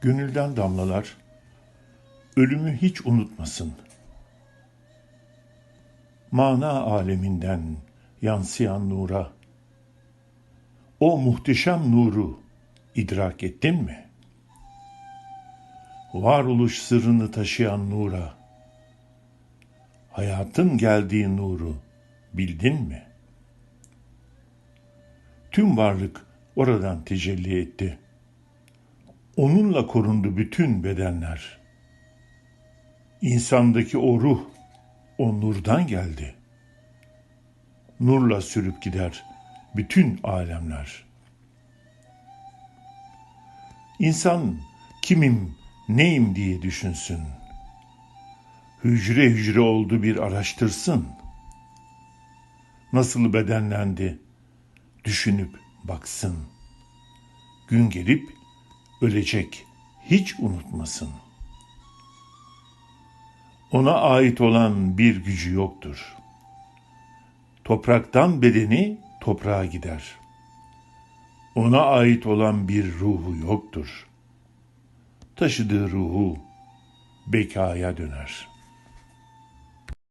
Gönülden damlalar, ölümü hiç unutmasın. Mana aleminden yansıyan nura, o muhteşem nuru idrak ettin mi? Varoluş sırrını taşıyan nura, hayatın geldiği nuru bildin mi? Tüm varlık oradan tecelli etti. Onunla korundu bütün bedenler. İnsandaki o ruh, o nurdan geldi. Nurla sürüp gider bütün alemler. İnsan kimim, neyim diye düşünsün. Hücre hücre oldu bir araştırsın. Nasıl bedenlendi, düşünüp baksın. Gün gelip ölecek, hiç unutmasın. Ona ait olan bir gücü yoktur. Topraktan bedeni toprağa gider. Ona ait olan bir ruhu yoktur. Taşıdığı ruhu bekaya döner.''